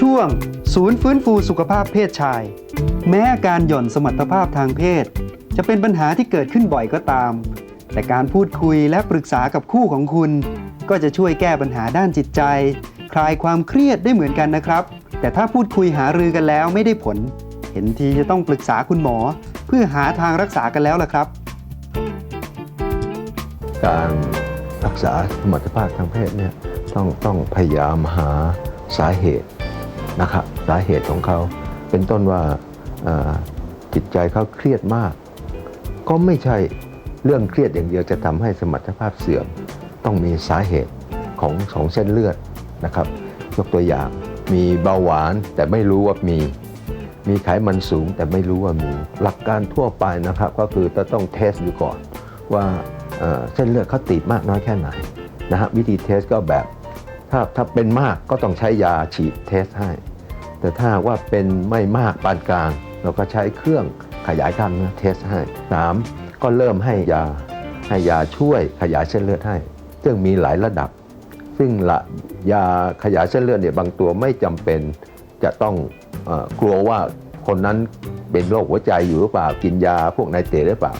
ช่วง ศูนย์ฟื้นฟูสุขภาพเพศชาย แม้อาการหย่อนสมรรถภาพทางเพศ จะเป็นปัญหาที่เกิดขึ้นบ่อยก็ตาม แต่การพูดคุยและปรึกษากับคู่ของคุณ ก็จะช่วยแก้ปัญหาด้านจิตใจ คลายความเครียดได้เหมือนกันนะครับ แต่ถ้าพูดคุยหารือกันแล้วไม่ได้ผล เห็นทีจะต้องปรึกษาคุณหมอ เพื่อหาทางรักษากันแล้วล่ะครับ การรักษาสมรรถภาพทางเพศเนี่ยต้องต้องพยายามหาสาเหตุ นะครับสาเหตุของเขาเป็นต้นว่าจิตใจเขาเครียดมาก ก็ไม่ใช่เรื่องเครียดอย่างเดียวจะทำให้สมรรถภาพเสื่อม ต้องมีสาเหตุของของเส้นเลือดนะครับ ยกตัวอย่างมีเบาหวานแต่ไม่รู้ว่ามี มีไขมันสูงแต่ไม่รู้ว่ามี หลักการทั่วไปนะครับ ก็คือจะต้องเทสดูก่อนว่าเอ่อเส้นเลือดเขาตีบมากน้อยแค่ไหนนะฮะวิธีเทสก็แบบ ถ้าถ้าเป็นมากก็ต้องใช้ยาฉีดเทสให้ แต่ถ้าว่าเป็นไม่มากปานกลาง เราก็ใช้เครื่องขยายกล้ามเนื้อเทสให้สามก็เริ่มให้ยาให้ยาช่วยขยายเส้นเลือดให้ ซึ่งมีหลายระดับ ซึ่งละยาขยายเส้นเลือดเนี่ยบางตัวไม่จำเป็นจะต้องอกลัวว่าคนนั้นเป็นโรคหัวใจอยู่หรือเปล่ากินยาพวกไนเตรหรือเปล่า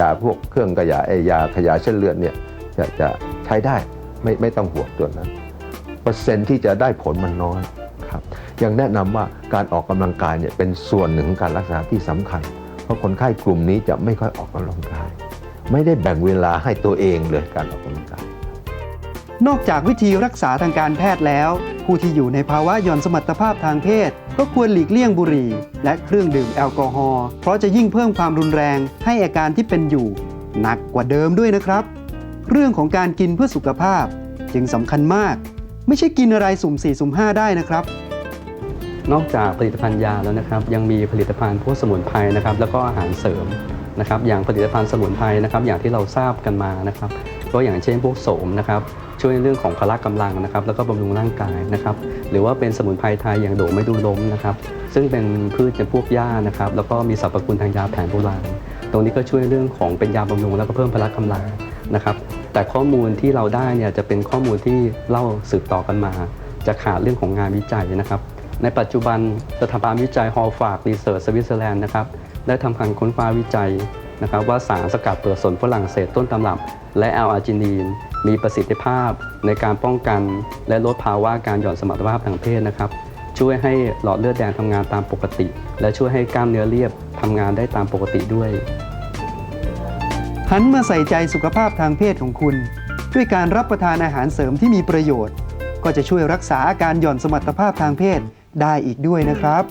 ยาพวกเครื่องขยายไอยาขยายเส้นเลือดเนี่ยจะจะใช้ได้ ไม่ไม่ต้องห่วงตัวนั้น เปอร์เซ็นต์ที่จะได้ผลมันน้อยครับยังแนะนำว่าการออกกำลังกายเนี่ยเป็นส่วนหนึ่งของการรักษาที่สำคัญ เพราะคนไข้กลุ่มนี้จะไม่ค่อยออกกำลังกาย ไม่ได้แบ่งเวลาให้ตัวเองเลยการออกกำลังกาย นอกจากวิธีรักษาทางการแพทย์แล้ว ผู้ที่อยู่ในภาวะหย่อนสมรรถภาพทางเพศ ก็ควรหลีกเลี่ยงบุหรี่ และเครื่องดื่มแอลกอฮอล์เพราะจะยิ่งเพิ่มความรุนแรงให้อาการที่เป็นอยู่ หนักกว่าเดิมด้วยนะครับ เรื่องของการกินเพื่อสุขภาพจึงสำคัญมาก ไม่ใช่กินอะไรสุ่ม4สุ่ม5 ได้นะครับ นอกจากผลิตภัณฑ์ยาแล้วนะครับ ยังมีผลิตภัณฑ์พวกสมุนไพรนะครับ แล้วก็อาหารเสริมนะครับ อย่างผลิตภัณฑ์สมุนไพรนะครับ อย่างที่เราทราบกันมานะครับ ก็อย่างเช่นพวกโสมนะครับช่วยเรื่องของพละกำลังนะครับ แล้วก็บำรุงร่างกายนะครับ หรือว่าเป็นสมุนไพรไทยอย่างโดไม่ดูล้มนะครับ ซึ่งเป็นพืชจำพวกหญ้านะครับ แล้วก็มีสรรพคุณทางยาแผนโบราณ ตรงนี้ก็ช่วยเรื่องของเป็นยาบำรุงแล้วก็เพิ่มพละกำลัง นะครับ แต่ข้อมูลที่เราได้เนี่ยจะเป็นข้อมูลที่เล่าสืบต่อกันมา จะขาดเรื่องของงานวิจัยนะครับ ในปัจจุบันสถาบันวิจัยฮอลฟาร์กรีเสิร์ชสวิตเซอร์แลนด์นะครับได้ทำการค้นคว้าวิจัยนะครับว่าสารสกัดเปลือกสนฝรั่งเศสต้นตำรับ และแอลอาร์จินีน มีประสิทธิภาพในการป้องกัน และลดภาวะการหย่อนสมรรถภาพทางเพศนะครับช่วยให้หลอดเลือดแดงทำงานตามปกติ และช่วยให้กล้ามเนื้อเรียบทำงานได้ตามปกติด้วย หันมาใส่ใจสุขภาพทางเพศของคุณ ด้วยการรับประทานอาหารเสริมที่มีประโยชน์ ก็จะช่วยรักษาอาการหย่อนสมรรถภาพทางเพศได้อีกด้วยนะครับ